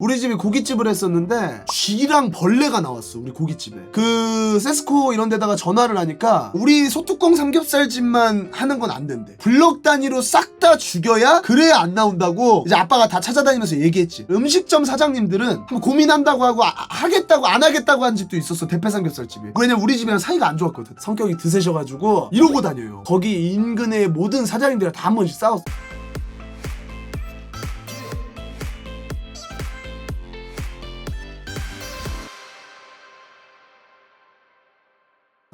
우리 집이 고깃집을 했었는데 쥐랑 벌레가 나왔어 우리 고깃집에. 그 세스코 이런 데다가 전화를 하니까 우리 소뚜껑 삼겹살집만 하는 건 안 된대. 블럭 단위로 싹 다 죽여야 그래야 안 나온다고 이제 아빠가 다 찾아다니면서 얘기했지. 음식점 사장님들은 한번 고민한다고 하고 아- 하겠다고 안 하겠다고 한 집도 있었어 대패 삼겹살집이. 왜냐면 우리 집이랑 사이가 안 좋았거든. 성격이 드세셔가지고 이러고 다녀요. 거기 인근의 모든 사장님들이랑 다 한 번씩 싸웠어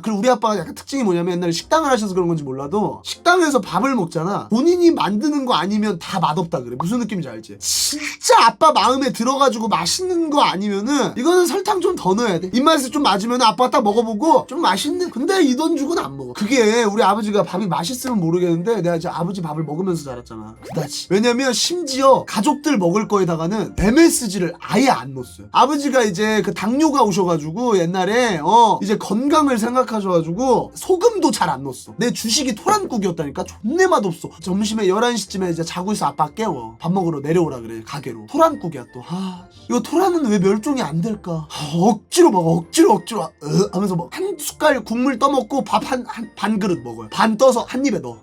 그리고 우리 아빠가 약간 특징이 뭐냐면 옛날에 식당을 하셔서 그런 건지 몰라도 식당에서 밥을 먹잖아. 본인이 만드는 거 아니면 다 맛없다 그래. 무슨 느낌인지 알지? 진짜 아빠 마음에 들어가지고 맛있는 거 아니면은 이거는 설탕 좀 더 넣어야 돼. 입맛에 좀 맞으면 아빠가 딱 먹어보고 좀 맛있네 근데 이 돈 주고는 안 먹어. 그게 우리 아버지가 밥이 맛있으면 모르겠는데 내가 이제 아버지 밥을 먹으면서 자랐잖아. 그다지. 왜냐면 심지어 가족들 먹을 거에다가는 MSG를 아예 안 넣었어요. 아버지가 이제 그 당뇨가 오셔가지고 옛날에 어 이제 건강을 생각하 셔가지고 소금도 잘 안 넣었어. 내 주식이 토란국이었다니까 존내 맛없어. 점심에 11시쯤에 이제 자고 있어 아빠 깨워. 밥 먹으러 내려오라 그래 가게로. 토란국이야 또 아 이거 토란은 왜 멸종이 안 될까? 아, 억지로 먹어 억지로 억지로. 어, 하면서 뭐한 숟갈 국물 떠먹고 밥 한 한 반 그릇 먹어요. 반 떠서 한 입에 넣어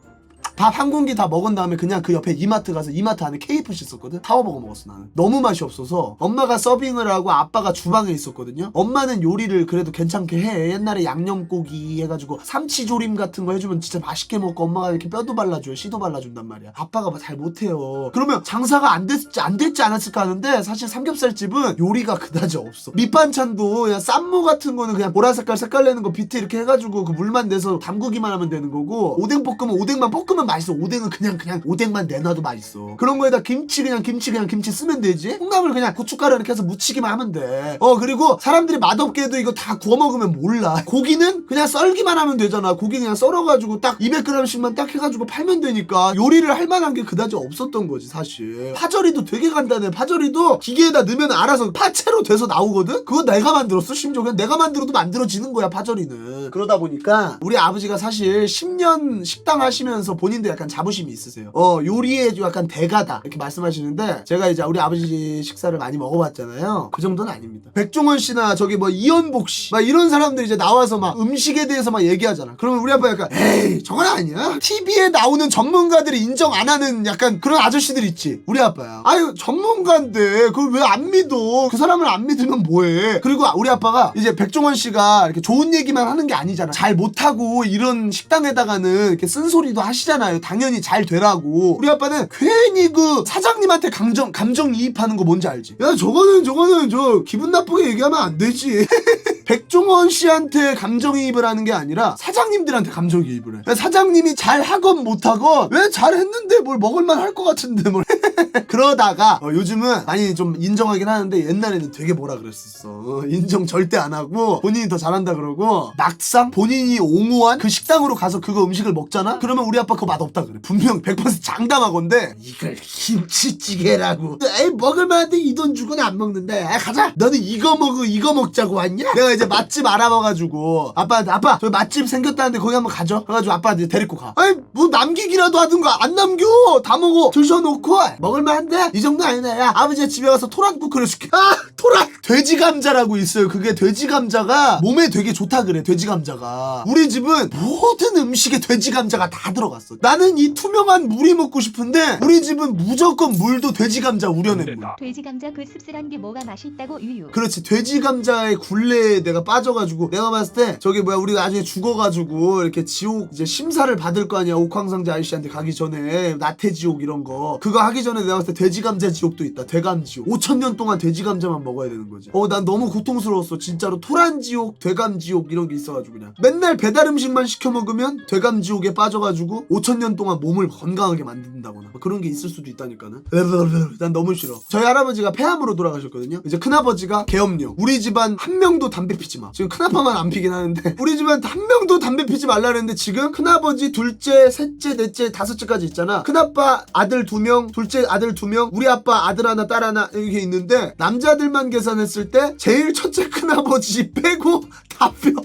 밥 한 공기 다 먹은 다음에 그냥 그 옆에 이마트 가서 이마트 안에 KFC 있었거든? 타워버거 먹었어 나는. 너무 맛이 없어서 엄마가 서빙을 하고 아빠가 주방에 있었거든요? 엄마는 요리를 그래도 괜찮게 해. 옛날에 양념고기 해가지고 삼치조림 같은 거 해주면 진짜 맛있게 먹고 엄마가 이렇게 뼈도 발라줘요. 씨도 발라준단 말이야. 아빠가 뭐잘 못해요. 그러면 장사가 안 됐지 안 됐지 않았을까 하는데 사실 삼겹살집은 요리가 그다지 없어. 밑반찬도 그냥 쌈무 같은 거는 그냥 보라 색깔 색깔 내는 거 비트 이렇게 해가지고 그 물만 내서 담그기만 하면 되는 거고 오뎅 볶으면 오뎅만 볶으면 맛있어. 오뎅은 그냥 그냥 오뎅만 내놔도 맛있어. 그런 거에다 김치 그냥 김치 그냥 김치 쓰면 되지. 콩나물 그냥 고춧가루 이렇게 해서 무치기만 하면 돼 어 그리고 사람들이 맛없게 해도 이거 다 구워 먹으면 몰라. 고기는 그냥 썰기만 하면 되잖아. 고기 그냥 썰어가지고 딱 200g씩만 딱 해가지고 팔면 되니까 요리를 할 만한 게 그다지 없었던 거지 사실. 파절이도 되게 간단해. 파절이도 기계에다 넣으면 알아서 파채로 돼서 나오거든? 그거 내가 만들었어 심지어. 그냥 내가 만들어도 만들어지는 거야 파절이는. 그러다 보니까 우리 아버지가 사실 10년 식당 하시면서 본인 도 약간 자부심이 있으세요. 어 요리에 좀 약간 대가다. 이렇게 말씀하시는데 제가 이제 우리 아버지 식사를 많이 먹어봤잖아요. 그 정도는 아닙니다. 백종원 씨나 저기 뭐 이연복 씨 막 이런 사람들 이제 나와서 막 음식에 대해서 막 얘기하잖아. 그러면 우리 아빠 약간 에이 저건 아니야? TV에 나오는 전문가들이 인정 안 하는 약간 그런 아저씨들 있지? 우리 아빠야. 아유 전문가인데 그걸 왜 안 믿어? 그 사람을 안 믿으면 뭐해? 그리고 우리 아빠가 이제 백종원 씨가 이렇게 좋은 얘기만 하는 게 아니잖아. 잘 못하고 이런 식당에다가는 이렇게 쓴소리도 하시잖아 요. 당연히 잘 되라고. 우리 아빠는 괜히 그 사장님한테 감정 감정 이입하는 거 뭔지 알지? 야 저거는 저거는 저 기분 나쁘게 얘기하면 안 되지 백종원 씨한테 감정이입을 하는 게 아니라 사장님들한테 감정이입을 해. 사장님이 잘 하건 못 하건 왜 잘했는데 뭘 먹을만 할 것 같은데 뭘. 그러다가 어, 요즘은 많이 좀 인정하긴 하는데 옛날에는 되게 뭐라 그랬었어. 어, 인정 절대 안 하고 본인이 더 잘한다 그러고 막상 본인이 옹호한 그 식당으로 가서 그거 음식을 먹잖아? 그러면 우리 아빠 그거 맛없다 그래. 분명 100% 장담하건데 이걸 김치찌개라고. 에이 먹을만한데 이 돈 주고는 안 먹는데. 아, 가자. 너는 이거 먹고 이거 먹자고 왔냐? 내가 이제 맛집 알아봐가지고 아빠한테 아빠 저 맛집 생겼다는데 거기 한번 가죠. 그래가지고 아빠한테 데리고 가. 아니 뭐 남기기라도 하든가 안 남겨. 다 먹어. 드셔놓고 먹을만한데 이 정도 아니네. 야 아버지 집에 가서 토란국 끓여줄게. 아 토란. 돼지 감자라고 있어요. 그게 돼지 감자가 몸에 되게 좋다 그래. 돼지 감자가. 우리 집은 모든 음식에 돼지 감자가 다 들어갔어. 나는 이 투명한 물이 먹고 싶은데 우리 집은 무조건 물도 돼지 감자 우려낸 물. 돼지 감자 그 씁쓸한 게 뭐가 맛있다고 유유. 그렇지 돼지 감자의 굴레에 내가 빠져가지고 내가 봤을 때 저기 뭐야 우리가 나중에 죽어가지고 이렇게 지옥 이제 심사를 받을 거 아니야 옥황상제 아저씨한테 가기 전에 나태 지옥 이런 거 그거 하기 전에 내가 봤을 때 돼지 감자 지옥도 있다 돼감지옥 5천 년 동안 돼지 감자만 먹어야 되는 거 지. 어 난 너무 고통스러웠어. 진짜로 토란지옥 돼감지옥 이런 게 있어가지고 그냥. 맨날 배달 음식만 시켜 먹으면 돼감지옥에 빠져가지고 5천 년 동안 몸을 건강하게 만든다거나 뭐 그런 게 있을 수도 있다니까는. 난 너무 싫어. 저희 할아버지가 폐암으로 돌아가셨거든요. 이제 큰아버지가 계엄령. 우리 집안 한 명도 담배 피지 마. 지금 큰아빠만 안 피긴 하는데 우리 집안 한 명도 담배 피지 말라 그랬는데 지금 큰아버지 둘째 셋째 넷째 다섯째까지 있잖아. 큰아빠 아들 두 명 둘째 아들 두 명 우리 아빠 아들 하나 딸 하나 이렇게 있는데 남자들만 계산 했을 때 제일 첫째 큰아버지 빼고 다 뼈.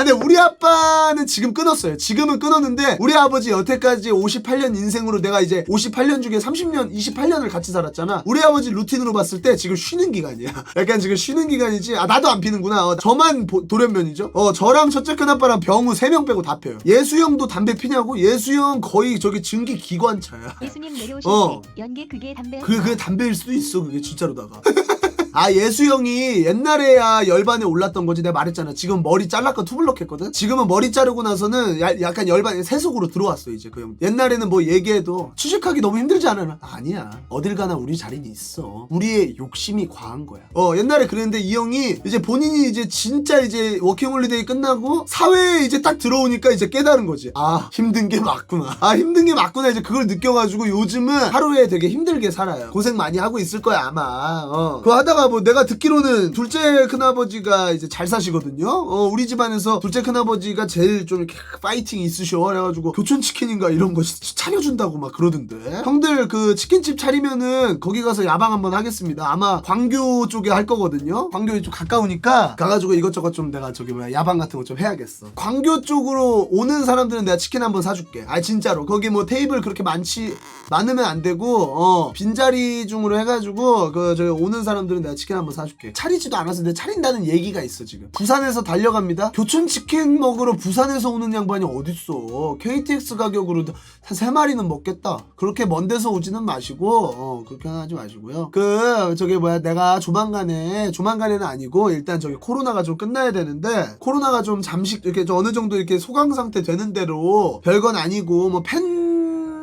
근데 우리 아빠는 지금 끊었어요. 지금은 끊었는데 우리 아버지 여태까지 58년 인생으로 내가 이제 58년 중에 30년, 28년을 같이 살았잖아. 우리 아버지 루틴으로 봤을 때 지금 쉬는 기간이야. 약간 지금 쉬는 기간이지. 아 나도 안 피는구나. 어, 저만 보- 돌연변이죠. 어 저랑 첫째 큰아빠랑 병우 3명 빼고 다 펴요. 예수 형도 담배 피냐고? 예수 형 거의 저기 증기 기관차야. 예수님 내려오실 어. 때 연기 그게 담배 그, 그게 담배일 수도 있어, 그게 진짜로다가. 아, 예수 형이 옛날에야 열반에 올랐던 거지. 내가 말했잖아. 지금 머리 잘랐고 투블럭 했거든? 지금은 머리 자르고 나서는 야- 약간 열반에 세속으로 들어왔어, 이제 그 형. 옛날에는 뭐 얘기해도 취직하기 너무 힘들지 않아? 아니야. 어딜 가나 우리 자리는 있어. 우리의 욕심이 과한 거야. 어, 옛날에 그랬는데 이 형이 이제 본인이 이제 진짜 이제 워킹홀리데이 끝나고 사회에 이제 딱 들어오니까 이제 깨달은 거지. 아, 힘든 게 맞구나. 아, 힘든 게 맞구나. 이제 그걸 느껴가지고 요즘은 하루에 되게 힘들게 살아요. 고생 많이 하고 있을 거야, 아마. 어. 그거 하다가 뭐 내가 듣기로는 둘째 큰아버지가 이제 잘 사시거든요. 어, 우리 집안에서 둘째 큰아버지가 제일 좀 이렇게 파이팅 있으셔. 그래가지고 교촌치킨인가 이런 거 차려준다고 막 그러던데. 형들 그 치킨집 차리면은 거기 가서 야방 한번 하겠습니다. 아마 광교 쪽에 할 거거든요. 광교 좀 가까우니까 가가지고 이것저것 좀 내가 저기 뭐야 야방 같은 거 좀 해야겠어. 광교 쪽으로 오는 사람들은 내가 치킨 한번 사줄게. 아 진짜로 거기 뭐 테이블 그렇게 많지 많으면 안 되고 어 빈자리 중으로 해가지고 그 저기 오는 사람들은 내가 치킨 한번 사줄게. 차리지도 않아서 내가 차린다는 얘기가 있어 지금. 부산에서 달려갑니다. 교촌 치킨 먹으러 부산에서 오는 양반이 어딨어? KTX 가격으로 한 세 마리는 먹겠다. 그렇게 먼 데서 오지는 마시고 어 그렇게 하지 마시고요. 그 저기 뭐야 내가 조만간에 조만간에는 아니고 일단 저기 코로나가 좀 끝나야 되는데 코로나가 좀 잠시 이렇게 좀 어느 정도 이렇게 소강 상태 되는 대로 별건 아니고 뭐팬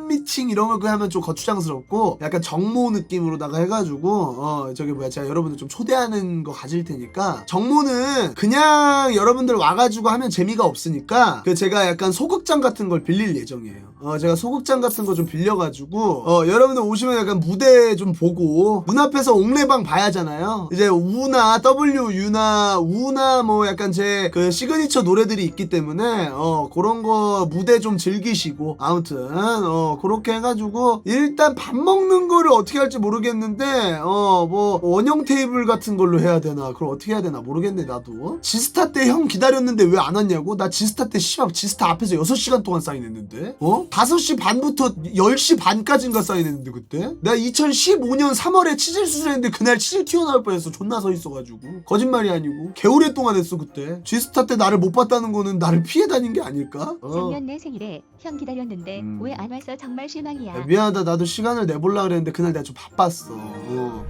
미팅 이런 걸 하면 좀 거추장스럽고 약간 정모 느낌으로다가 해가지고 어 저기 뭐야 제가 여러분들 좀 초대하는 거 가질 테니까 정모는 그냥 여러분들 와가지고 하면 재미가 없으니까 그 제가 약간 소극장 같은 걸 빌릴 예정이에요. 어 제가 소극장 같은 거 좀 빌려가지고 어 여러분들 오시면 약간 무대 좀 보고 눈앞에서 옥내방 봐야잖아요. 이제 우나 W 유나 우나 뭐 약간 제 그 시그니처 노래들이 있기 때문에 어 그런 거 무대 좀 즐기시고 아무튼 어 그렇게 해가지고 일단 밥 먹는 거를 어떻게 할지 모르겠는데 어 뭐 원형 테이블 같은 걸로 해야 되나 그걸 어떻게 해야 되나 모르겠네 나도. 지스타 때 형 기다렸는데 왜 안 왔냐고? 나 지스타 때 씨발 지스타 앞에서 6시간 동안 사인했는데 어 5시 반부터 10시 반까지인가 사인했는데 그때? 내가 2015년 3월에 치질 수술했는데 그날 치질 튀어나올 뻔했어. 존나 서 있어가지고. 거짓말이 아니고. 개오래 동안 했어 그때. 지스타 때 나를 못 봤다는 거는 나를 피해 다닌 게 아닐까? 어. 작년 내 생일에 형 기다렸는데 음. 왜 안 와서 정말 실망이야. 야, 미안하다. 나도 시간을 내볼라 그랬는데 그날 내가 좀 바빴어. 어.